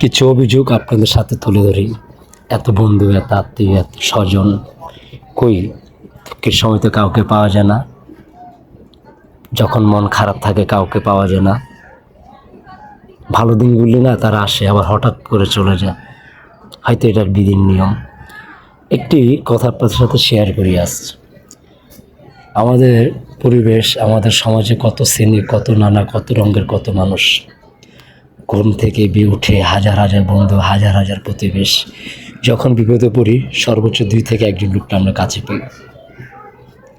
কিছু অভিযোগ আপনাদের সাথে তুলে ধরি। এত বন্ধু, এত আত্মীয়, এত স্বজন কই? দুঃখের সময় তো কাউকে পাওয়া যায় না। যখন মন খারাপ থাকে কাউকে পাওয়া যায় না। ভালো দিনগুলি না তারা আসে, আবার হঠাৎ করে চলে যায়। হয়তো এটার বিধির নিয়ম। একটি কথা আপনাদের সাথে শেয়ার করি আজ। আমাদের পরিবেশ, আমাদের সমাজে কত শ্রেণি, কত নানা, কত রঙের, কত মানুষ। ঘুম থেকে বি উঠে হাজার হাজার বন্ধু, হাজার হাজার প্রতিবেশ। যখন বিপদে পড়ি, সর্বোচ্চ দুই থেকে একজন লোকটা আমরা কাছে পাই।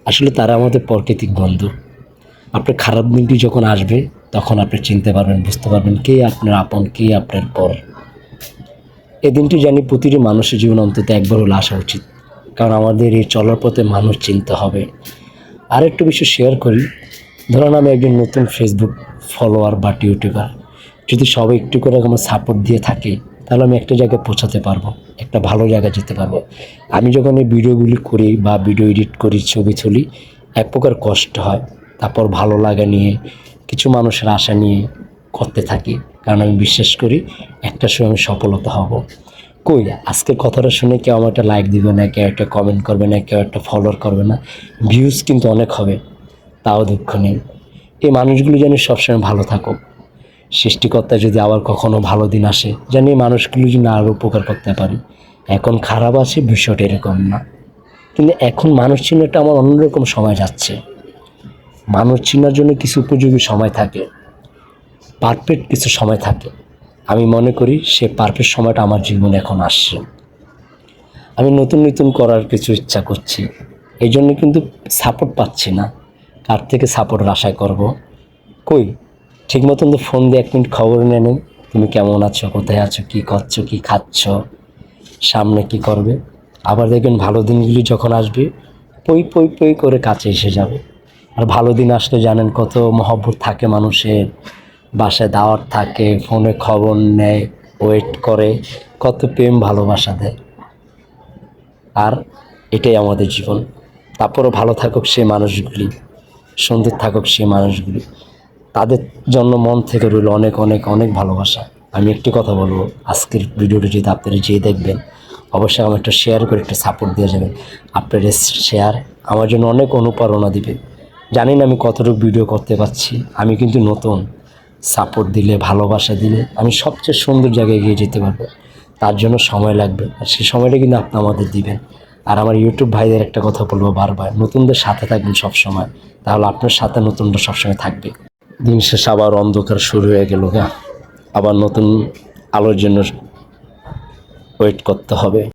আসলে তারা আমাদের প্রাকৃতিক বন্ধু। আপনার খারাপ দিনটি যখন আসবে, তখন আপনি চিনতে পারবেন, বুঝতে পারবেন কে আপনার আপন, কে আপনার পর। এই দিনটি জানি প্রতিটি মানুষের জীবন অন্তত একবার হলে আসা উচিত। কারণ আমাদের এই চলার পথে মানুষ চিনতে হবে। আর একটু বিষয় শেয়ার করি। ধরুন আমি একজন নতুন ফেসবুক ফলোয়ার বা ইউটিউবার যদি সবাই একটু করে আমার সাপোর্ট দিয়ে থাকে, তাহলে আমি একটা জায়গায় পৌঁছাতে পারব, একটা ভালো জায়গায় যেতে পারব। আমি যখন এই ভিডিওগুলি করি বা ভিডিও এডিট করি, ছবি তুলি, এক প্রকার কষ্ট হয়। তারপর ভালো লাগা নিয়ে, কিছু মানুষের আশা নিয়ে করতে থাকি। কারণ আমি বিশ্বাস করি, একটা সময় আমি সফলতা হব। কই, আজকের কথাটা শুনে কেউ আমার একটা লাইক দিবে না, কেউ একটা কমেন্ট করবে না, কেউ একটা ফলোয়ার করবে না। ভিউজ কিন্তু অনেক হবে, তাও দুঃখ নেই। এই মানুষগুলো যেন সবসময় ভালো থাকুক। সৃষ্টিকর্তা যদি আবার কখনো ভালো দিন আসে, জানি মানুষগুলো যদি আরও উপকার করতে পারি। এখন খারাপ আছে, বিষয়টা এরকম না। কিন্তু এখন মানুষ চিহ্নটা আমার অন্যরকম সময় যাচ্ছে। মানুষ চিহ্নার জন্য কিছু উপযোগী সময় থাকে। পারফেক্ট কিছু সময় থাকে। আমি মনে করি সে পারফেক্ট সময়টা আমার জীবনে এখন আসছে। আমি নতুন নতুন করার কিছু ইচ্ছা করছি। এই জন্য কিন্তু সাপোর্ট পাচ্ছি না। কার থেকে সাপোর্টের আশায় করব? কই? ঠিক মতন তো ফোন দিয়ে এক মিনিট খবর নিয়ে নেই। তুমি কেমন আছো? কোথায় আছো? কী করছ? কী খাচ্ছ? সামনে কি করবে? আবার দেখবেন ভালো দিনগুলি যখন আসবে, পই পই পই করে কাছে এসে যাবে। আর ভালো দিন আসলে জানেন কত মহব্বত থাকে মানুষের। বাসায় দাওয়াত থাকে ফোনে খবর নেয় ওয়েট করে, কত প্রেম, ভালোবাসা দেয়। আর এটাই আমাদের জীবন। তারপরও ভালো থাকুক সেই মানুষগুলি, সুন্দর থাকুক সেই মানুষগুলি। তাদের জন্য মন থেকে রইল অনেক অনেক অনেক ভালোবাসা। আমি একটি কথা বলব, আজকের ভিডিওটি যদি আপনারা যেয়ে দেখবেন, অবশ্যই আমার একটা শেয়ার করে একটা সাপোর্ট দিয়ে যাবেন। আপনার শেয়ার আমার জন্য অনেক অনুপ্রেরণা দিবে। জানি না আমি কতটুকু ভিডিও করতে পারছি, আমি কিন্তু নতুন। সাপোর্ট দিলে, ভালোবাসা দিলে আমি সবচেয়ে সুন্দর জায়গায় গিয়ে যেতে পারব। তার জন্য সময় লাগবে, আর সেই সময়টা কিন্তু আপনি আমাদের দিবেন। আর আমার ইউটিউব ভাইদের একটা কথা বলব বারবার, নতুনদের সাথে থাকবেন সব সময় তাহলে আপনার সাথে নতুনরা সবসময় থাকবে। দিন শেষ আবার অন্ধকার শুরু হয়ে গেল গা আবার নতুন আলোর জন্য ওয়েট করতে হবে।